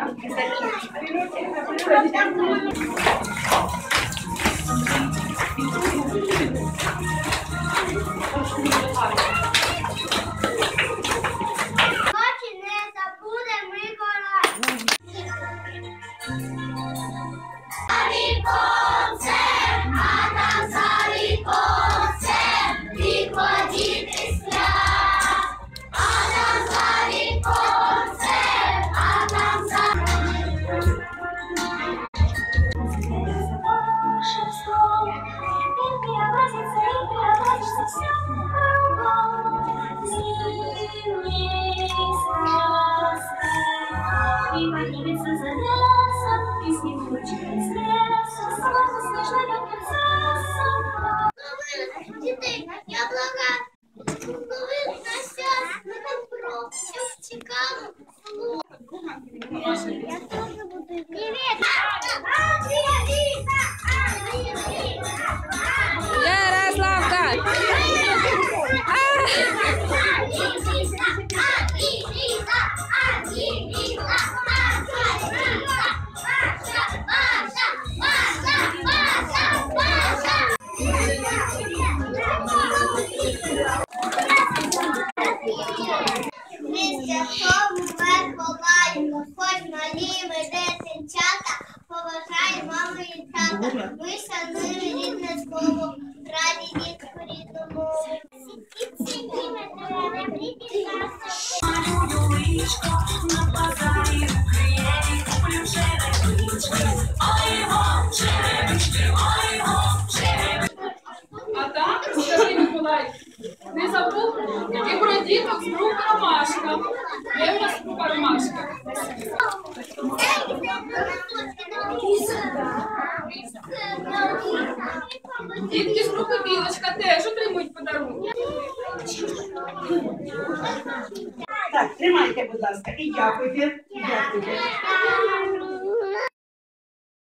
Ночі не И поднимется за лесом, Хоч малі ми дитинчата, поважай мами і тата. Ми шануємо рідне слово, раді дітку рідну мову. А так, Святий Миколай, не забув і про діток з рук ромашка? Дітки з групи білочка теж отримують подарунки. Так, тримайте, будь ласка, і дякуйте. і Дякуйте.